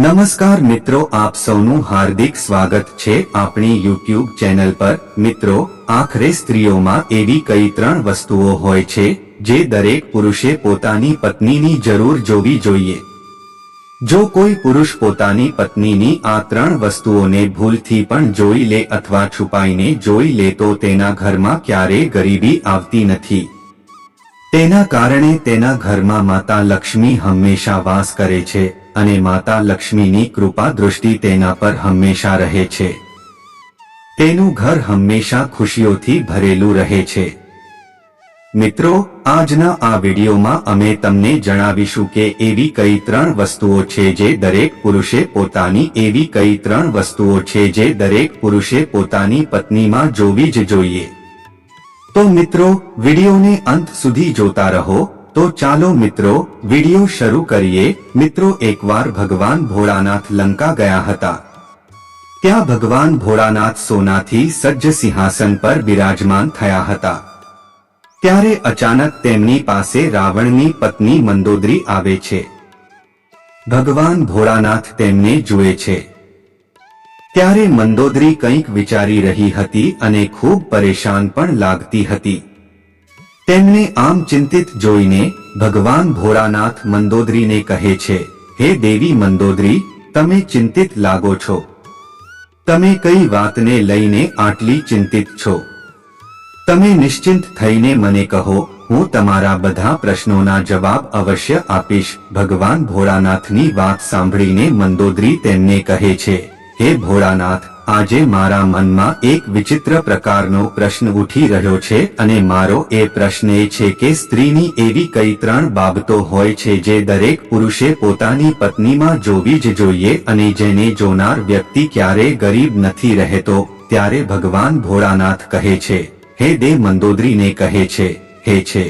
નમસ્કાર મિત્રો, આપ સૌનું હાર્દિક સ્વાગત છે આપણી યુટ્યુબ ચેનલ પર. મિત્રો, આખરે સ્ત્રીઓમાં એવી કઈ ત્રણ વસ્તુઓ હોય છે, જે દરેક પુરુષે પોતાની પત્નીની જરૂર જોવી જોઈએ? જો કોઈ પુરુષ પોતાની પત્નીની આ ત્રણ વસ્તુઓને ભૂલથી પણ જોઈ લે અથવા છુપાઈને જોઈ લે તો તેના ઘરમાં ક્યારેય ગરીબી આવતી નથી. તેના કારણે તેના ઘરમાં માતા લક્ષ્મી હંમેશા વાસ કરે છે. અને માતા લક્ષ્મીની કૃપા દૃષ્ટિ તેના પર હંમેશા રહે છે. તેનું ઘર હંમેશા ખુશીઓથી ભરેલું રહે છે. મિત્રો, આજના આ વિડીયોમાં અમે તમને જણાવીશું કે એવી કઈ ત્રણ વસ્તુઓ છે જે દરેક પુરુષે પોતાની, એવી કઈ ત્રણ વસ્તુઓ છે જે દરેક પુરુષે પોતાની પત્નીમાં જોવી જ જોઈએ. તો મિત્રો, વિડીયોને અંત સુધી જોતા રહો. તો ચાલો મિત્રો, વીડિયો શરૂ કરીએ. મિત્રો, એકવાર ભગવાન ભોળાનાથ લંકા ગયા હતા. ત્યાં ભગવાન ભોળાનાથ સોનાથી સજ્જ સિંહાસન પર બિરાજમાન થયા હતા. ત્યારે અચાનક તેમની પાસે રાવણની પત્ની મંદોદરી આવે છે. ભગવાન ભોળાનાથ તેમને જુએ છે. ત્યારે મંદોદરી કંઈક વિચારી રહી હતી અને ખૂબ પરેશાન પણ લાગતી હતી. તેમને આમ ચિંતિત જોઈને ભગવાન ભોળાનાથ મંદોદરીને કહે છે, હે દેવી મંદોદરી, તમે ચિંતિત લાગો છો. તમે કઈ વાતને લઈને આટલી ચિંતિત છો? તમે નિશ્ચિંત થઈને મને કહો, હું તમારા બધા પ્રશ્નોના જવાબ અવશ્ય આપીશ. ભગવાન ભોળાનાથની વાત સાંભળીને મંદોદરી તેમને કહે છે, હે ભોળાનાથ આજે મારા મનમાં એક વિચિત્ર પ્રકારનો પ્રશ્ન ઉઠી રહ્યો છે અને મારો એ પ્રશ્ન એ છે કે સ્ત્રીની એવી કઈ ત્રણ બાબતો હોય છે જે દરેક પુરુષે પોતાની પત્નીમાં જોવી જ જોઈએ અને જેને જોનાર વ્યક્તિ ક્યારેય ગરીબ નથી રહેતો, ત્યારે ભગવાન ભોળાનાથ કહે છે, હે દે મંદોદરીને કહે છે, હે છે.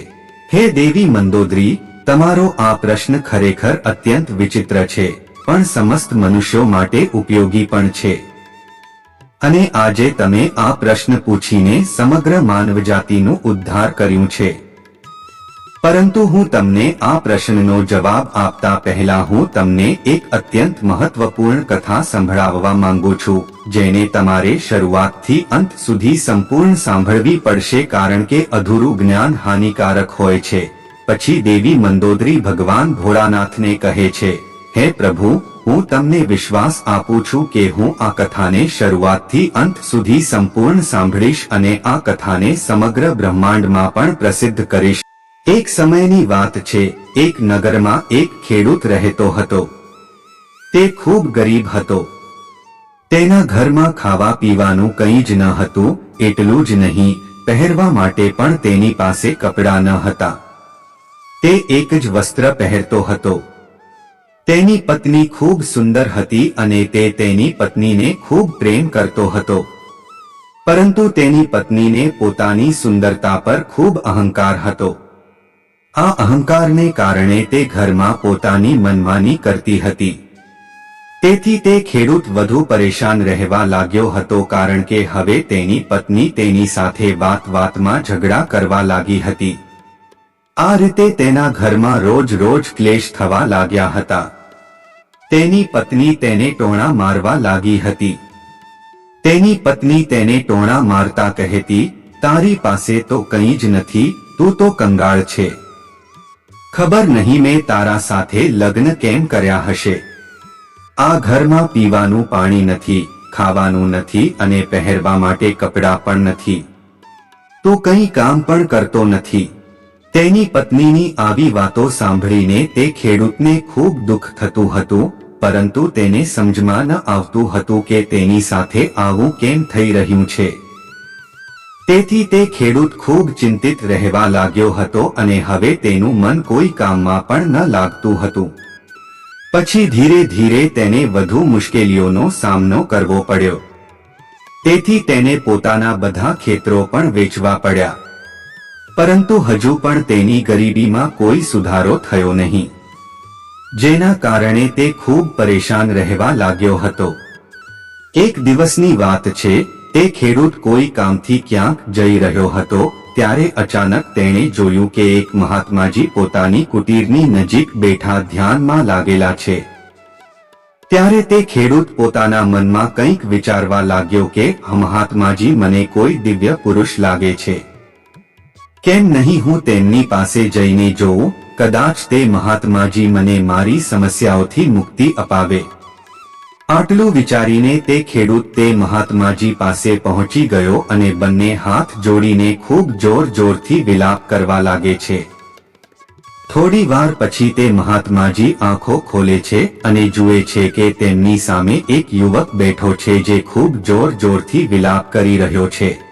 હે દેવી મંદોદરી, તમારો આ પ્રશ્ન ખરેખર અત્યંત વિચિત્ર છે, પણ સમસ્ત મનુષ્યો માટે ઉપયોગી પણ છે. અને આજે તમે આ પ્રશ્ન પૂછીને સમગ્ર માનવજાતિનું ઉદ્ધાર કર્યું છે. પરંતુ હું તમને આ પ્રશ્નનો જવાબ આપતા પહેલા હું તમને એક અત્યંત મહત્વપૂર્ણ કથા સંભળાવવા માંગુ છું, જેને તમારે શરૂઆતથી અંત સુધી સંપૂર્ણ સાંભળવી પડશે કારણ કે અધૂરું જ્ઞાન હાનિકારક હોય છે. પછી દેવી મંદોદરી ભગવાન ભોળાનાથને કહે છે, હે પ્રભુ હું તમને વિશ્વાસ આપું છું કે હું આ કથાને શરૂઆતથી અંત સુધી સંપૂર્ણ સાંભળીશ અને આ કથાને સમગ્ર બ્રહ્માંડમાં પણ પ્રસિદ્ધ કરીશ. એક સમયની વાત છે, એક નગરમાં એક ખેડૂત રહેતો હતો. તે ખૂબ ગરીબ હતો. તેના ઘરમાં ખાવા પીવાનું કંઈ જ ન હતું, એટલું જ નહીં, પહેરવા માટે પણ તેની પાસે કપડાં ન હતા. તે એક જ વસ્ત્ર પહેરતો હતો. તેની પત્ની ખૂબ સુંદર હતી અને તે તેની પત્નીને ખૂબ પ્રેમ કરતો હતો. પરંતુ તેની પત્નીને પોતાની સુંદરતા પર ખૂબ અહંકાર હતો. આ અહંકારને કારણે તે ઘરમાં પોતાની મનમાની કરતી હતી. તેથી તે ખેડૂત વધુ પરેશાન રહેવા લાગ્યો હતો કારણ કે હવે તેની પત્ની તેની સાથે વાત વાતમાં ઝઘડા કરવા લાગી હતી. આ રીતે તેના ઘરમાં રોજ રોજ ક્લેશ થવા લાગ્યા હતા. તેની પત્ની તેને ટોણા મારવા લાગી હતી. તેની પત્ની તેને ટોણા મારતા કહેતી, તારી પાસે તો કંઈ જ નથી, તું તો કંગાળ છે. ખબર નહીં મેં તારા સાથે લગ્ન કેમ કર્યા હશે. આ ઘરમાં પીવાનું પાણી નથી, ખાવાનું નથી અને પહેરવા માટે કપડાં પણ નથી. તું કંઈ કામ પણ કરતો નથી. તેની પત્નીની આવી વાતો સાંભળીને તે ખેડૂતને ખૂબ દુઃખ થતું હતું, પરંતુ તેને સમજમાં ન આવતું હતું કે તેની સાથે આવું કેમ થઈ રહ્યું છે. તેથી તે ખેડૂત ખૂબ ચિંતિત રહેવા લાગ્યો હતો અને હવે તેનું મન કોઈ કામમાં પણ ન લાગતું હતું. પછી ધીરે ધીરે તેને વધુ મુશ્કેલીઓનો સામનો કરવો પડ્યો. તેથી તેને પોતાના બધા ખેતરો પણ વેચવા પડ્યા. પરંતુ હજુ પણ તેની ગરીબીમાં કોઈ સુધારો થયો નહીં. જેના કારણે તે ખૂબ પરેશાન રહેવા લાગ્યો હતો. એક દિવસની વાત છે, તે ખેડૂત કોઈ કામથી ક્યાંક જઈ રહ્યો હતો, ત્યારે અચાનક તેણે જોયું કે એક મહાત્માજી પોતાની કુટીરની નજીક બેઠા ધ્યાનમાં લાગેલા છે. ત્યારે તે ખેડૂત પોતાના મનમાં કંઈક વિચારવા લાગ્યો કે મહાત્માજી મને કોઈ દિવ્ય પુરુષ લાગે છે. કેમ નહીં હું તેમની પાસે જઈને જોઉં? કદાચ તે મહાત્માજી મને મારી સમસ્યાઓથી મુક્તિ અપાવે. આટલું વિચારીને તે ખેડૂત તે મહાત્માજી પાસે પહોંચી ગયો અને બંને હાથ જોડીને ખૂબ જોર જોરથી વિલાપ કરવા લાગે છે. થોડી વાર પછી તે મહાત્માજી આંખો ખોલે છે અને જુએ છે કે તેમની સામે એક યુવક બેઠો છે જે ખૂબ જોર જોરથી વિલાપ કરી રહ્યો છે.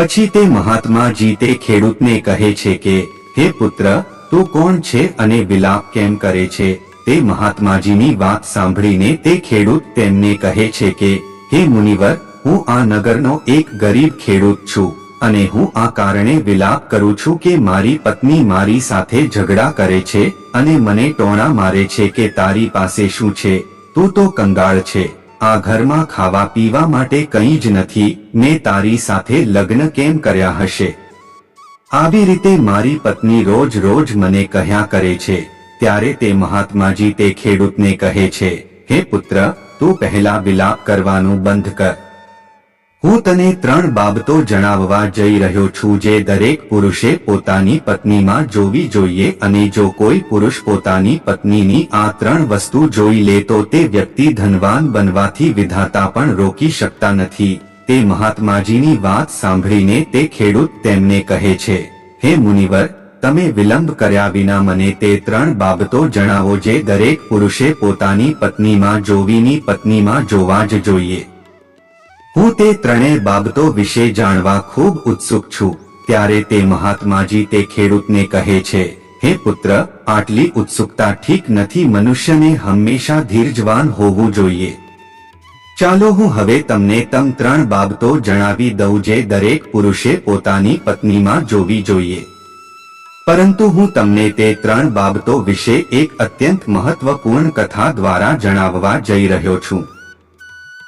પછી તે મહાત્માજી તે ખેડૂતને કહે છે કે, હે પુત્ર, તું કોણ છે અને વિલાપ કેમ કરે છે? તે મહાત્માજીની વાત સાંભળીને તે ખેડૂત તેમને કહે છે કે, હે મુનિવર, હું આ નગરનો એક ગરીબ ખેડૂત છું અને હું આ કારણે વિલાપ કરું છું કે મારી પત્ની મારી સાથે ઝઘડા કરે છે અને મને ટોણા મારે છે કે તારી પાસે શું છે? તું તો કંગાળ છે. આ ઘરમાં ખાવા પીવા માટે કંઈ જ નથી, મેં તારી સાથે લગ્ન કેમ કર્યા હશે? આવી રીતે મારી પત્ની રોજ રોજ મને કહ્યા કરે છે, ત્યારે તે મહાત્માજી તે ખેડૂતને કહે છે, હે પુત્ર, તું પહેલા વિલાપ કરવાનું બંધ કર. હું તને ત્રણ બાબતો જણાવવા જઈ રહ્યો છું જે દરેક પુરુષે પોતાની પત્નીમાં જોવી જોઈએ અને જો કોઈ પુરુષ પોતાની પત્નીની આ ત્રણ વસ્તુ જોઈ લે તો તે વ્યક્તિ ધનવાન બનવાથી વિધાતા પણ રોકી શકતા નથી. તે મહાત્માજીની વાત સાંભળીને તે ખેડૂત તેમને કહે છે, હે મુનિવર, તમે વિલંબ કર્યા વિના મને તે ત્રણ બાબતો જણાવો જે દરેક પુરુષે પોતાની પત્નીમાં જોવીની પત્નીમાં જોવા જ જોઈએ. હું તે ત્રણેય બાબતો વિશે જાણવા ખૂબ ઉત્સુક છું. ત્યારે તે મહાત્માજી તે ખેડૂતને કહે છે, હે પુત્ર, આટલી ઉત્સુકતા ઠીક નથી, મનુષ્યને હંમેશા ધીરજવાન હોવું જોઈએ. ચાલો હું હવે તમને તમ ત્રણ બાબતો જણાવી દઉં જે દરેક પુરુષે પોતાની પત્નીમાં જોવી જોઈએ. પરંતુ હું તમને તે ત્રણ બાબતો વિશે એક અત્યંત મહત્વપૂર્ણ કથા દ્વારા જણાવવા જઈ રહ્યો છું.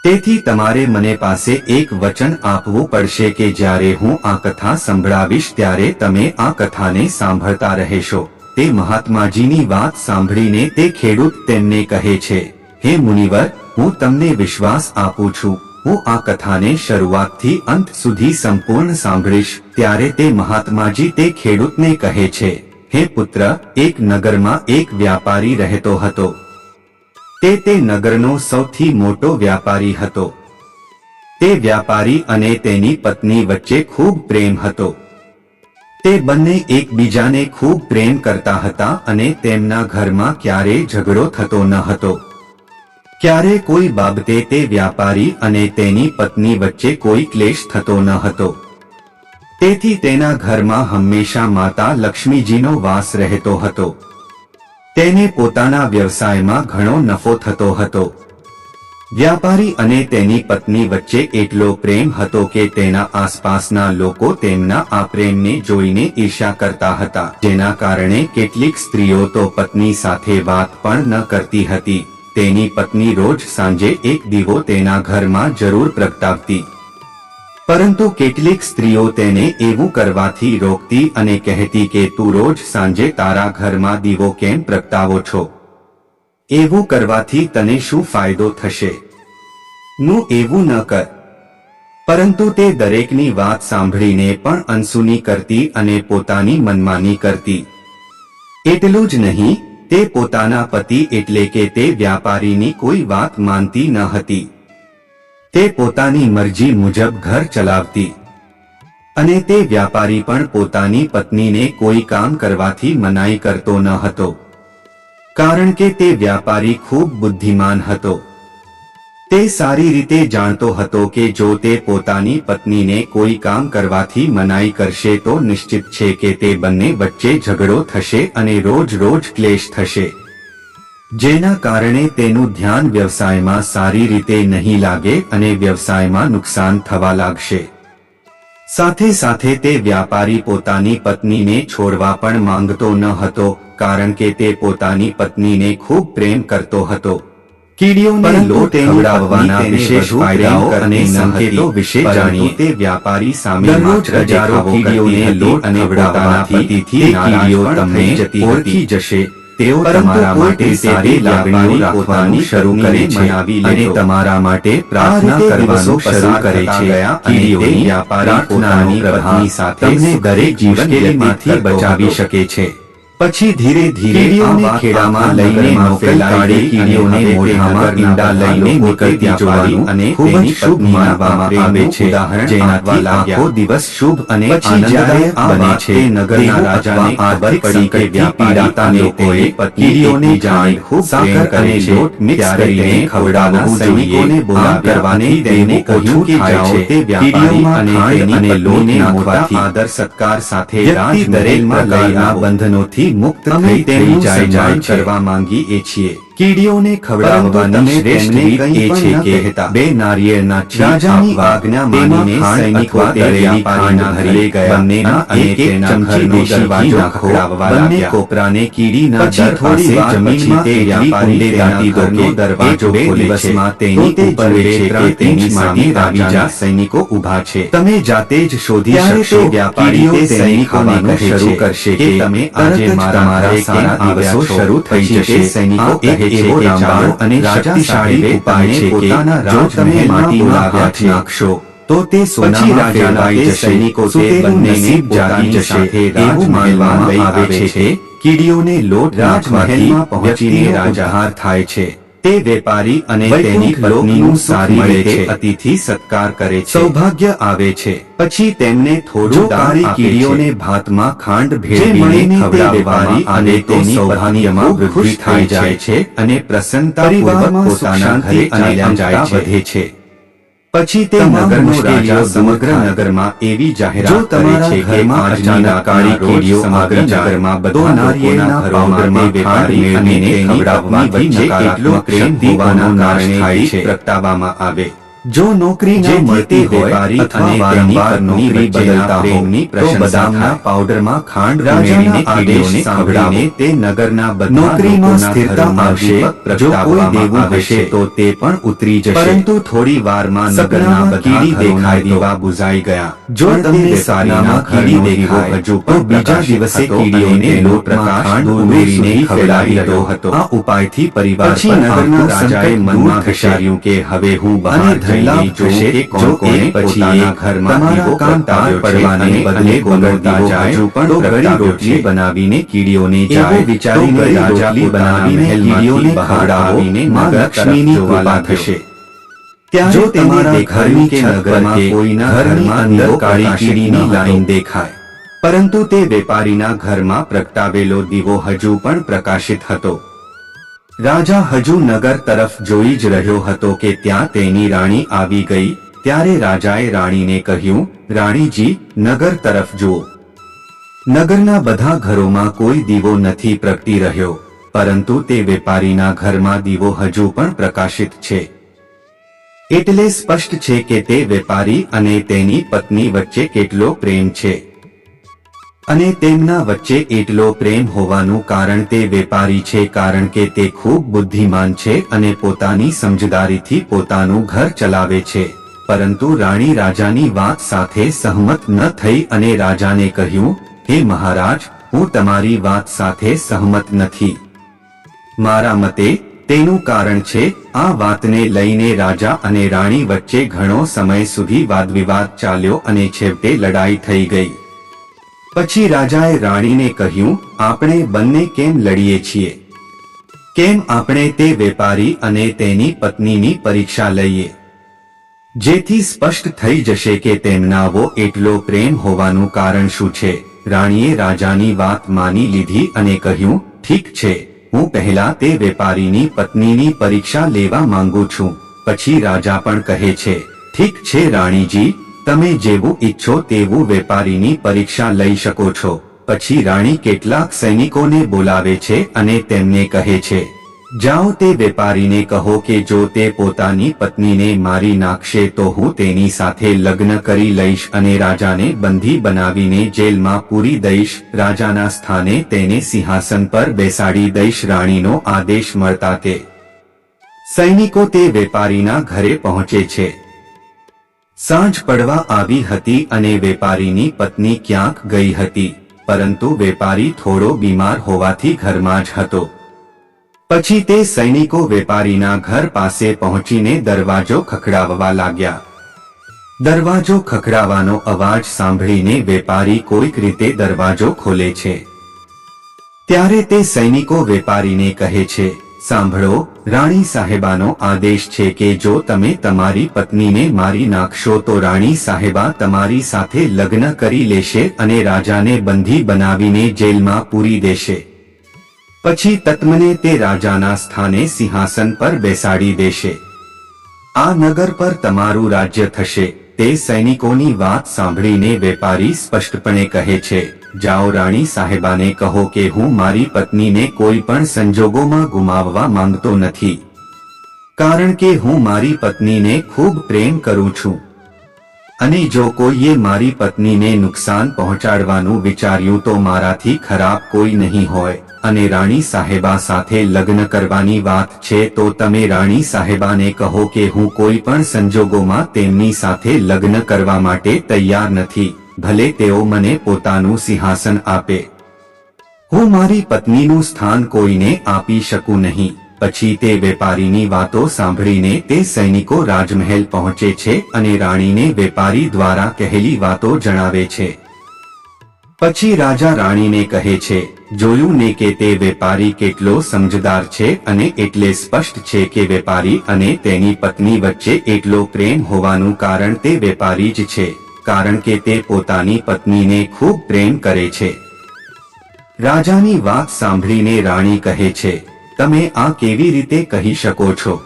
તેથી તમારે મને પાસે એક વચન આપવું પડશે કે જ્યારે હું આ કથા સંભળાવીશ ત્યારે તમે આ કથાને સાંભળતા રહેશો. તે મહાત્માજીની વાત સાંભળીને તે ખેડૂત તેમને કહે છે, હે મુનિવર, હું તમને વિશ્વાસ આપું છું. હું આ કથાને શરૂઆતથી અંત સુધી સંપૂર્ણ સાંભળીશ. ત્યારે તે મહાત્માજી તે ખેડૂતને કહે છે, હે પુત્ર, એક નગરમાં એક વ્યાપારી રહેતો હતો. તે તે નગરનો સૌથી મોટો વ્યાપારી હતો. તે વ્યાપારી અને તેની પત્ની વચ્ચે ખૂબ પ્રેમ હતો. તે બંને એકબીજાને ખૂબ પ્રેમ કરતા હતા અને તેમના ઘરમાં ક્યારેય ઝઘડો થતો ન હતો. ક્યારે કોઈ બાબતે તે વ્યાપારી અને તેની પત્ની વચ્ચે કોઈ ક્લેશ થતો ન હતો. તેથી તેના ઘરમાં હંમેશા માતા લક્ષ્મીજીનો વાસ રહેતો હતો. તેને પોતાના વ્યવસાયમાં ઘણો નફો થતો હતો. વ્યાપારી અને તેની પત્ની વચ્ચે એટલો પ્રેમ હતો કે તેના આસપાસના લોકો તેમના આ પ્રેમને જોઈને ઈર્ષા કરતા હતા, જેના કારણે કેટલીક સ્ત્રીઓ તો પત્ની સાથે વાત પણ ન કરતી હતી. તેની પત્ની રોજ સાંજે એક દીવો તેના ઘરમાં જરૂર પ્રગટાવતી. પરંતુ કેટલીક સ્ત્રીઓ તેને એવું કરવાથી રોકતી અને કહેતી કે તું રોજ સાંજે તારા ઘરમાં દીવો કેમ પ્રગટાવો છો? એવું કરવાથી તને શું ફાયદો થશે? નું એવું ન કર. પરંતુ તે દરેકની વાત સાંભળીને પણ અનસુની કરતી અને પોતાની મનમાની કરતી. એટલું જ નહીં, તે પોતાના પતિ એટલે કે તે વ્યાપારીની કોઈ વાત માનતી ન હતી. તે પોતાની મરજી મુજબ ઘર ચલાવતી. અને તે વ્યાપારી પણ પોતાની પત્નીને કોઈ કામ કરવાથી મનાઈ કરતો ન હતો. કારણ કે તે વ્યાપારી ખૂબ બુદ્ધિમાન હતો. તે સારી રીતે જાણતો હતો કે જો તે પોતાની પત્નીને કોઈ કામ કરવાથી મનાઈ કરશે તો નિશ્ચિત છે કે તે બંને વચ્ચે ઝઘડો થશે અને રોજ રોજ ક્લેશ થશે. જેના કારણે તેનું ધ્યાન વ્યવસાયમાં સારી રીતે નહીં લાગે અને વ્યવસાયમાં નુકસાન થવા લાગશે. સાથે સાથે તે વ્યાપારી પોતાની પત્નીને છોડવા પણ માંગતો ન હતો કારણ કે તે પોતાની પત્નીને ખૂબ પ્રેમ કરતો હતો. કીડીઓને લોટ ખવડાવવાના વિશેષ ફાયદાઓ અને સંકેતો વિશે જાણીએ. તે વ્યાપારી સામે માત્ર હજારો કીડીઓને લોટ અને પતિથી કીડીઓ તમને ઓળખી જશે. તેઓ તમારા માટે સારી લાગણીઓ રાખવાનું શરૂ કરે છે અને તમારા માટે પ્રાર્થના કરવાનું શરૂ કરે છે કીડીઓની પોતાની પ્રભાવની સાથે દરેક મુશ્કેલીમાંથી બચાવી શકે છે. પછી ધીરે ધીરે ખેડામાં લઈને મોકલાઈ કીડીઓને મોઢામાં ઈંડા લઈને નીકળતી જોવાનું અને ખૂબ જ શુભ માનવામાં આવે છે જેનાથી લાખો દિવસ શુભ અને આનંદદાયક બને છે નગરના રાજાને આદર પડી કે પીડાતા લોકોએ કીડીઓને જાણી ખૂબ સાકર અને લોટ મિક્સ કરીને ખવડાવવું સૈનિકોને બોલા કરવાને તેને કહ્યું કે જાઓ તે વ્યાપારી અને લોને નાખવાથી આદર સત્કાર સાથે રાજ દરેકમાં લઈના બંધનોથી મુક્ત થઈ તેનું જાય જાય કરવા માંગીએ છીએ. કીડીઓને ખવડાવવાની શ્રેષ્ઠ રીત એ છે કે હતા બે નારિયેળના રાજાની આજ્ઞા માનીને સૈનિકો દરેલી પાણીના ભરી ગયા બંનેના અને એક ચમચી દરવાજો ખવડાવવા બંને કોપરાને કીડીના દર પાસે જમીનમાં તે વ્યાપારી દાટી દો કે દરવાજો બે દિવસમાં તેની ઉપર છે કે તેની સામે રાજા સૈનિકો ઊભા છે તમે જાતે જ શોધી શકશો વ્યાપારી તે સૈનિકોને શરૂ કરશે કે તમે આજે મારા મારા સારા દિવસો શરૂ થઈ જશે સૈનિકો કહે છે એવો રામબાણ અને શક્તિશાળી ઉપાય છે કે જો તમે માટીમાં હાથ નાખશો તો તે સોનામાં ફેરવાઈ સૈનિકો તે બંને નસીબ જાગી જશે એવું માનવામાં આવે છે? કે કીડીઓને લોટ રાજમહેલમાં પહોંચીને રાજા હાર થાય છે. તે વેપારી અને તેની પત્નીનું સારી રીતે અતિથિ સત્કાર કરે છે. સૌભાગ્ય આવે છે. પછી તેમને થોડું તારી કીડીઓને ભાતમાં ખાંડ ભેળવીને ખવડાવવામાં અને તેની સૌભાગ્યમાં વૃદ્ધિ થઈ જાય છે અને પ્રસન્નતાપૂર્વક પોતાના ઘરે અને જાય વધે છે. પછી તે નગરનો રાજા સમગ્ર નગરમાં એવી જાહેરાત કરે છે કે અચાનક કાળી કેડીઓ સમગ્ર નગરમાં બધા નારિયેળના ઘરોમાં વેપારી અને તેની ખવડાવવાની વચ્ચે એટલો પ્રેમ હોવાના કારણે થાય છે પ્રગટાવવામાં આવે જો નોકરી જે મળતી વેપારી અને વારંવાર નોકરી બદલતા પ્રેમની પ્રશંસા પાવડરમાં ખાંડ રાજાને આદેશને ખવડાવીને તે નગરના બધા નોકરીમાં સ્થિરતા આવશે જો કોઈ દેવું હશે તો તે પણ ઉતરી જશે. પરંતુ થોડી વારમાં નગરના બધા દેખાય દેવા બુઝાઈ ગયા. જો તમને સારીમાં કીડી દેખાય હજુ પણ બીજા દિવસે કીડીઓને લોટમાં ખાંડ ઉમેરીને ખવડાવી રહ્યો હતો. આ ઉપાયથી પરિવાર પર નગરના રાજાએ મનમાં ખસાર્યું કે હવે હું બહાર થયેલી જોશે કે કોણ કોને પછી ઘરમાં દીવો કાંતા પડવાને બદલે બગડતા જાય પણ ગળી રોટલી બનાવીને કીડીઓને જાય વિચારીને રાજા બનાવીને કીડીઓને ખવડાવીને માં લક્ષ્મીની કૃપા થશે. જો તમારા ઘરની કે નગરમાં કોઈના ઘરમાં અંદર કાળી કીડીની લાઈન દેખાય. પરંતુ તે વેપારીના ઘરમાં પ્રગટાવેલો દીવો હજુ પણ પ્રકાશિત હતો. રાજા હજુ નગર તરફ જોઈ જ રહ્યો હતો કે ત્યાં તેની રાણી આવી ગઈ, ત્યારે રાજાએ રાણીને કહ્યું, રાણીજી, નગર તરફ જુઓ. નગરના બધા ઘરોમાં કોઈ દીવો નથી પ્રગટી રહ્યો, પરંતુ તે વેપારીના ઘરમાં દીવો હજુ પણ પ્રકાશિત છે. એટલે સ્પષ્ટ છે કે તે વેપારી અને તેની પત્ની વચ્ચે કેટલો પ્રેમ છે. અને તેમના વચ્ચે એટલો પ્રેમ હોવાનું કારણ તે વેપારી છે કારણ કે તે ખૂબ બુદ્ધિમાન છે અને પોતાની સમજદારીથી પોતાનું ઘર ચલાવે છે. પરંતુ રાણી રાજાની વાત સાથે સહમત ન થઈ અને રાજાને કહ્યું, હે મહારાજ, હું તમારી વાત સાથે સહમત નથી. મારા મતે, તેનું કારણ છે, આ વાતને લઈને રાજા અને રાણી વચ્ચે ઘણો સમય સુધી વાદવિવાદ ચાલ્યો અને છેવટે લડાઈ થઈ ગઈ. પછી રાજાએ રાણીને કહ્યું, આપણે બંને કેમ લડીએ છીએ? કેમ આપણે તે વેપારી અને તેની પત્નીની પરીક્ષા લઈએ? જેથી સ્પષ્ટ થઈ જશે કે તેમનાવો એટલો પ્રેમ હોવાનું કારણ શું છે? રાણીએ રાજાની વાત માની લીધી અને કહ્યું, ઠીક છે, હું પહેલા તે વેપારીની પત્નીની પરીક્ષા લેવા માંગુ છું. પછી રાજા પણ કહે છે, ઠીક છે, રાણીજી તમે જેવું ઈચ્છો તેવું વેપારીની પરીક્ષા લઈ શકો છો. પછી રાણી કેટલાક સૈનિકોને બોલાવે છે અને તેમને કહે છે, જાઓ તે વેપારીને કહો કે જો તે પોતાની પત્નીને મારી નાખશે તો હું તેની સાથે લગ્ન કરી લઈશ અને રાજાને બંધી બનાવીને જેલમાં પૂરી દઈશ. રાજાના સ્થાને તેને સિંહાસન પર બેસાડી દઈશ. રાણીનો આદેશ મળતા તે સૈનિકો તે વેપારીના ઘરે પહોંચે છે. સાંજ પડવા આવી હતી અને વેપારીની પત્ની ક્યાંક ગઈ હતી, પરંતુ વેપારી થોડો બીમાર હોવાથી ઘરમાં જ હતો. પછી તે સૈનિકો વેપારીના ઘર પાસે પહોંચીને દરવાજો ખખડાવવા લાગ્યા. દરવાજો ખખડાવાનો અવાજ સાંભળીને વેપારી કોઈક રીતે દરવાજો ખોલે છે. ત્યારે તે સૈનિકો વેપારીને કહે છે સાંભળો, રાણી સાહેબાનો આદેશ છે કે જો તમે તમારી પત્નીને મારી નાખશો તો રાણી સાહેબા તમારી સાથે લગ્ન કરી લેશે અને રાજાને બંધી બનાવીને જેલમાં પૂરી દેશે. પછી તત્મને તે રાજાના સ્થાને સિંહાસન પર બેસાડી દેશે. આ નગર પર તમારું રાજ્ય થશે, તે સૈનિકોની વાત સાંભળીને વેપારી સ્પષ્ટપણે કહે છે. જાઓ રાણી સાહેબાને કહો કે હું મારી પત્નીને કોઈ પણ સંજોગોમાં ગુમાવવા માંગતો નથી. કારણ કે હું મારી પત્નીને ખૂબ પ્રેમ કરું છું. અને જો કોઈએ મારી પત્નીને નુકસાન પહોંચાડવાનું વિચાર્યું તો મારાથી ખરાબ કોઈ નહીં હોય. અને રાણી સાહેબા સાથે લગ્ન કરવાની વાત છે તો તમે રાણી સાહેબાને કહો કે હું કોઈ પણ સંજોગોમાં તેમની સાથે લગ્ન કરવા માટે તૈયાર નથી. ભલે તેઓ મને પોતાનું સિંહાસન આપે. હું મારી પત્નીનું સ્થાન કોઈને આપી શકું નહીં. પછી તે વેપારીની વાતો સાંભળીને તે સૈનિકો રાજમહેલ પહોંચે છે અને રાણીને વેપારી દ્વારા કહેલી વાતો જણાવે છે. પછી રાજા રાણીને કહે છે, જોયું ને કે તે વેપારી કેટલો સમજદાર છે અને એટલે સ્પષ્ટ છે કે વેપારી અને તેની પત્ની વચ્ચે એટલો પ્રેમ હોવાનું કારણ તે વેપારી જ છે. કારણ કે તે પોતાની પત્નીને ખૂબ પ્રેમ કરે છે. રાજાની વાત સાંભળીને રાણી કહે છે, તમે આ કેવી રીતે કહી શકો છો?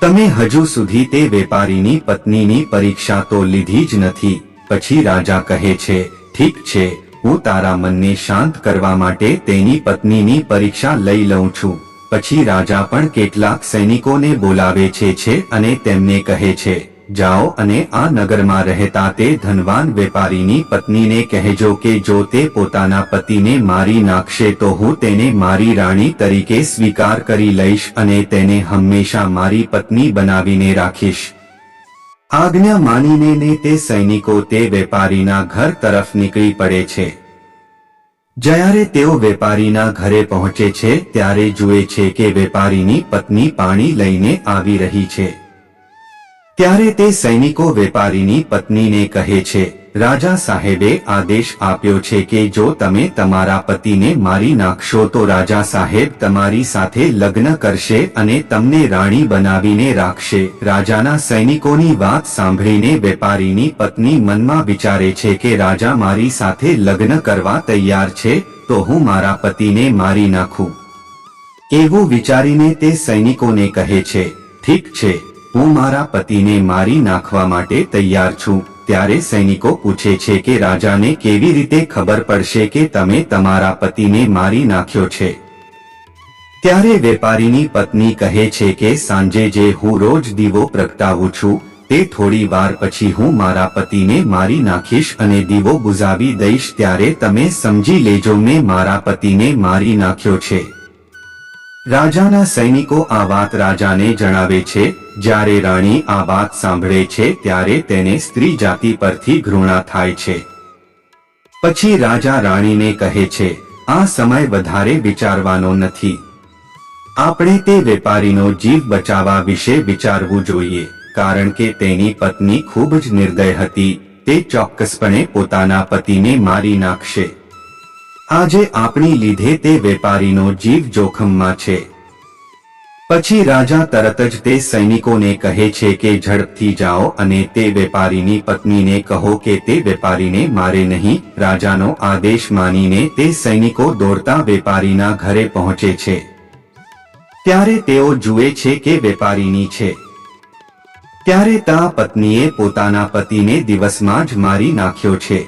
તમે હજુ સુધી તે વેપારીની પત્નીની પરીક્ષા તો લીધી જ નથી. પછી રાજા કહે છે, ઠીક છે, હું તારા મનને શાંત કરવા માટે તેની પત્નીની પરીક્ષા લઈ લઉં છું. પછી રાજા પણ કેટલાક સૈનિકોને બોલાવે છે અને તેમને કહે છે જાઓ અને આ નગરમાં રહેતા તે ધનવાન વેપારીની પત્નીને કહેજો કે જો તે પોતાના પતિને મારી નાખશે તો હું તેને મારી રાણી તરીકે સ્વીકાર કરી લઈશ અને તેને હંમેશા મારી પત્ની બનાવીને રાખીશ. આજ્ઞા માનીને ને તે સૈનિકો તે વેપારીના ઘર તરફ નીકળી પડે છે. જ્યારે તેઓ વેપારીના ઘરે પહોંચે છે, ત્યારે જુએ છે કે વેપારીની પત્ની પાણી લઈને આવી રહી છે. ત્યારે તે સૈનિકો વેપારીની પત્નીને કહે છે, રાજા સાહેબે આદેશ આપ્યો છે કે જો તમે તમારા પતિને મારી નાખશો તો રાજા સાહેબ તમારી સાથે લગ્ન કરશે અને તમને રાણી બનાવીને રાખશે. રાજાના સૈનિકોની વાત સાંભળીને વેપારીની પત્ની મનમાં વિચારે છે કે રાજા મારી સાથે લગ્ન કરવા તૈયાર છે, તો હું મારા પતિને મારી નાખું. એવું વિચારીને તે સૈનિકોને કહે છે, ઠીક છે હું મારા પતિને મારી નાખવા માટે તૈયાર છું. ત્યારે સૈનિકો પૂછે છે કે, રાજાને કેવી રીતે ખબર પડશે કે તમે તમારા પતિને મારી નાખ્યો છે? ત્યારે વેપારીની પત્ની કહે છે કે, સાંજે જે હું રોજ દીવો પ્રગટાવું છું, તે થોડી વાર પછી હું મારા પતિને મારી નાખીશ અને દીવો બુઝાવી દઈશ. ત્યારે તમે સમજી લેજો, મેં મારા પતિને મારી નાખ્યો છે. રાજાના સૈનિકો આ વાત રાજાને જણાવે છે, જ્યારે રાણી આ વાત સાંભળે છે ત્યારે તેને સ્ત્રી જાતિ પરથી ઘૃણા થાય છે. પછી રાજા રાણીને કહે છે, આ સમય વધારે વિચારવાનો નથી. આપણે તે વેપારીનો જીવ બચાવવા વિશે વિચારવું જોઈએ, કારણ કે તેની પત્ની ખૂબ જ નિર્દય હતી, તે ચોક્કસપણે પોતાના પતિને મારી નાખશે. આજે આપણી લીધે તે વેપારીનો જીવ જોખમમાં છે. પછી રાજા તરત જ તે સૈનિકોને કહે છે કે ઝડપથી જાઓ અને તે વેપારીની પત્નીને કહો કે તે વેપારીને મારે નહીં, રાજાનો આદેશ માનીને તે સૈનિકો દોડતા વેપારીના ઘરે પહોંચે છે. ત્યારે તેઓ જુએ છે કે વેપારીની છે. ત્યારે તા પત્નીએ પોતાના પતિને દિવસમાં જ મારી નાખ્યો છે.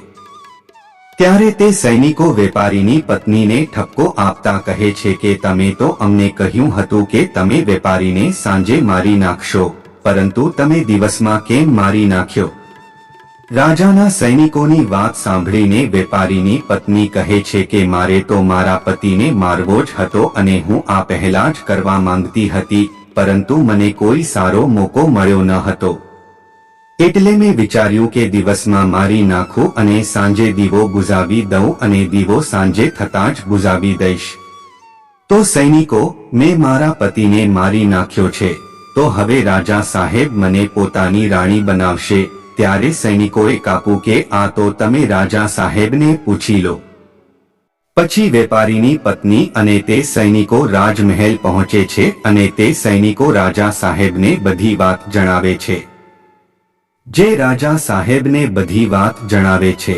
ત્યારે તે સૈનિકો વેપારીની પત્નીને ઠપકો આપતા કહે છે કે તમે તો અમને કહ્યું હતું કે તમે વેપારીને સાંજે મારી નાખશો, પરંતુ તમે દિવસમાં કેમ મારી નાખ્યો? રાજાના સૈનિકોની વાત સાંભળીને વેપારીની પત્ની કહે છે કે મારે તો મારા પતિને મારવો જ હતો અને હું આ પહેલા જ કરવા માંગતી હતી, પરંતુ મને કોઈ સારો મોકો મળ્યો ન હતો. એટલે મેં વિચાર્યું કે દિવસમાં મારી નાખું અને સાંજે દીવો બુઝાવી દઉં અને દીવો સાંજે થતાં જ બુઝાવી દઈશ. તો સૈનિકો, મેં મારા પતિને મારી નાખ્યો છે. તો હવે રાજા સાહેબ મને પોતાની રાણી બનાવશે. ત્યારે સૈનિકોએ કાપું કે આ તો તમે રાજા સાહેબને પૂછી લો. પછી વેપારીની પત્ની અને તે સૈનિકો રાજમહેલ પહોંચે છે અને તે સૈનિકો રાજા સાહેબને બધી વાત જણાવે છે. જે રાજા સાહેબને બધી વાત જણાવે છે.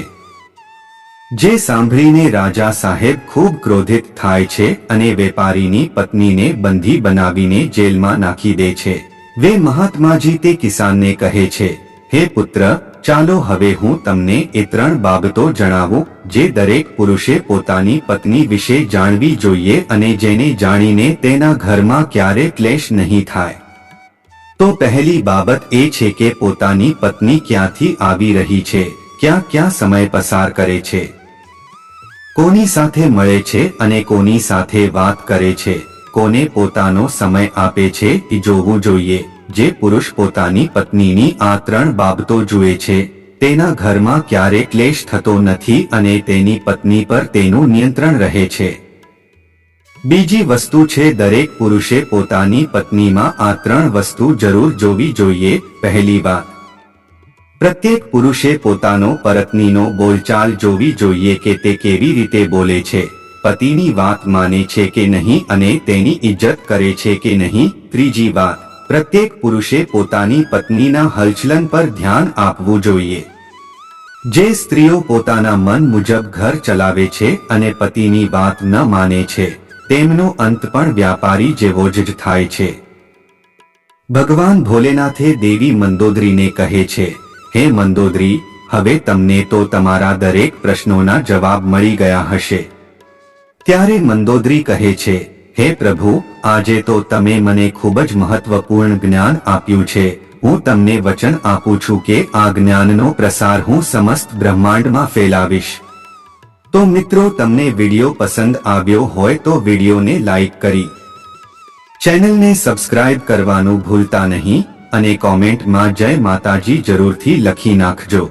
જે સાંભળીને રાજા સાહેબ ખૂબ ક્રોધિત થાય છે અને વેપારીની પત્નીને બંધી બનાવીને જેલમાં નાખી દે છે. વે મહાત્માજી તે કિસાનને કહે છે, હે પુત્ર, ચાલો હવે હું તમને એ ત્રણ બાબતો જણાવું, જે દરેક પુરુષે પોતાની પત્ની વિશે જાણવી જોઈએ અને જેને જાણીને તેના ઘરમાં ક્યારે ક્લેશ નહીં થાય. તો પહેલી બાબત એ છે કે પોતાની પત્ની ક્યાંથી આવી રહી છે, ક્યાં ક્યાં સમય પસાર કરે છે. કોની સાથે મળે છે અને કોની સાથે વાત કરે છે, કોને પોતાનો સમય આપે છે એ જોવું જોઈએ. જે પુરુષ પોતાની પત્નીની આ ત્રણ બાબતો જુએ છે, તેના ઘરમાં ક્યારે ક્લેશ થતો નથી અને તેની પત્ની પર તેનું નિયંત્રણ રહે છે. બીજી વસ્તુ છે, દરેક પુરુષે પોતાની પત્નીમાં આ ત્રણ વસ્તુ જરૂર જોવી જોઈએ. પહેલી વાત, પ્રત્યેક પુરુષે પોતાનો પરત્નીનો બોલચાલ જોવી જોઈએ કે તે કેવી રીતે બોલે છે. પતિની વાત માને છે કે નહીં અને તેની ઇજ્જત કરે છે કે નહીં. ત્રીજી વાત, પ્રત્યેક પુરુષે પોતાની પત્નીના હલચલન પર ધ્યાન આપવું જોઈએ. જે સ્ત્રીઓ પોતાના મન મુજબ ઘર ચલાવે છે અને પતિની વાત ન માને છે તેમનો અંત પણ વ્યાપારી જેવો જ થાય છે. ભગવાન ભોલેનાથે દેવી મંદોદરીને કહે છે, હે મંદોદરી, હવે તમને તો તમારા દરેક પ્રશ્નોના જવાબ મળી ગયા હશે. ત્યારે મંદોદરી કહે છે, હે પ્રભુ, આજે તો તમે મને ખૂબ જ મહત્વપૂર્ણ જ્ઞાન આપ્યું છે. હું તમને વચન આપું છું કે આ જ્ઞાનનો પ્રસાર હું સમસ્ત બ્રહ્માંડમાં ફેલાવીશ. તો મિત્રો, તમને વીડિયો પસંદ આવ્યો હોય તો વિડીયોને લાઈક કરી ચેનલને સબસ્ક્રાઇબ કરવાનું ભૂલતા નહીં અને કોમેન્ટમાં જય માતાજી જરૂરથી લખી નાખજો.